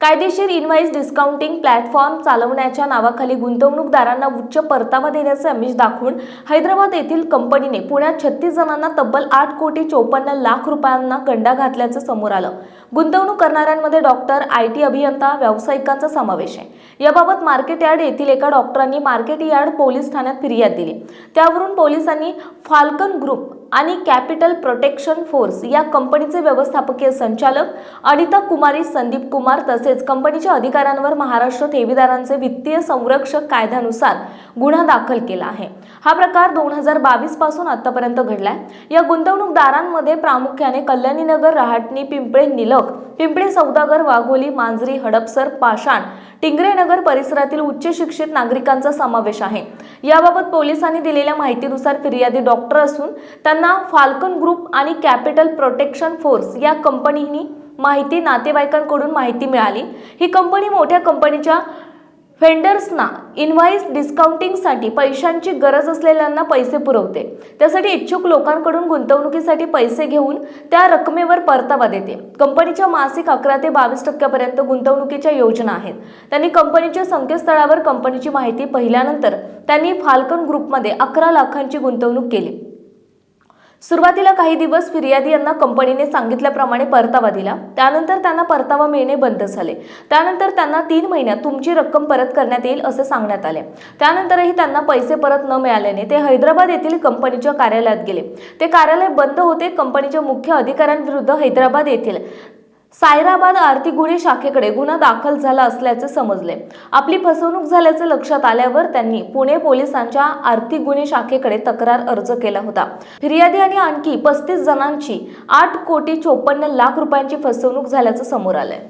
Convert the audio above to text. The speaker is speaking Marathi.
कायदेशीर इनव्हाइस डिस्काउंटिंग प्लॅटफॉर्म चालवण्याच्या नावाखाली गुंतवणूकदारांना उच्च परतावा देण्याचे अमिष दाखवून हैदराबाद येथील कंपनीने पुण्यात छत्तीस जणांना तब्बल आठ कोटी चोपन्न लाख रुपयांना गंडा घातल्याचं समोर आलं. गुंतवणूक करणाऱ्यांमध्ये डॉक्टर आय टी अभियंता व्यावसायिकांचा समावेश आहे. याबाबत मार्केट यार्ड येथील एका डॉक्टरांनी मार्केट यार्ड पोलीस ठाण्यात फिर्याद दिली. त्यावरून पोलिसांनी फाल्कन ग्रुप आणि कॅपिटल प्रोटेक्शन फोर्स या कंपनीचे व्यवस्थापकीय संचालक अनिता कुमारी संदीप कुमार तसेच कंपनीच्या अधिकाऱ्यांवर महाराष्ट्र ठेवीदारांचे वित्तीय संरक्षक कायद्यानुसार गुन्हा दाखल केला आहे. हा प्रकार दोन हजार बावीसपासून आतापर्यंत घडलाय. या गुंतवणूकदारांमध्ये प्रामुख्याने कल्याणीनगर रहाटणी पिंपळे निलक पिंपळे सौदागर वाघोली मांजरी हडपसर पाषाण टिंगरेनगर परिसरातील उच्च शिक्षित नागरिकांचा समावेश आहे. याबाबत पोलिसांनी दिलेल्या माहितीनुसार फिर्यादी डॉक्टर असून त्यांना फाल्कन ग्रुप आणि कॅपिटल प्रोटेक्शन फोर्स या कंपनीनी माहिती नातेवाईकांकडून माहिती मिळाली. ही कंपनी मोठ्या कंपनीच्या व्हेंडर्सना इनव्हाइस डिस्काउंटिंगसाठी पैशांची गरज असलेल्यांना पैसे पुरवते. त्यासाठी इच्छुक लोकांकडून गुंतवणुकीसाठी पैसे घेऊन त्या रकमेवर परतावा देते. कंपनीच्या मासिक अकरा ते बावीस टक्क्यापर्यंत गुंतवणुकीच्या योजना आहेत. त्यांनी कंपनीच्या संकेतस्थळावर कंपनीची माहिती पाहिल्यानंतर त्यांनी फाल्कन ग्रुपमध्ये अकरा लाखांची गुंतवणूक केली. सुरुवातीला काही दिवस फिर्यादी यांना कंपनीने सांगितल्याप्रमाणे परतावा दिला. त्यानंतर त्यांना परतावा मिळणे बंद झाले. त्यानंतर त्यांना तीन महिन्यात तुमची रक्कम परत करण्यात येईल असे सांगण्यात आले. त्यानंतरही त्यांना पैसे परत न मिळाल्याने ते हैदराबाद येथील कंपनीच्या कार्यालयात गेले. ते कार्यालय बंद होते कंपनीच्या मुख्य अधिकाऱ्यांविरुद्ध हैदराबाद येथील सायराबाद आर्थिक गुन्हे शाखेकडे गुन्हा दाखल झाला असल्याचे समजले. आपली फसवणूक झाल्याचे लक्षात आल्यावर त्यांनी पुणे पोलिसांच्या आर्थिक गुन्हे शाखेकडे तक्रार अर्ज केला होता. फिर्यादी आणि आणखी पस्तीस जणांची आठ कोटी चोपन्न लाख रुपयांची फसवणूक झाल्याचं समोर आलंय.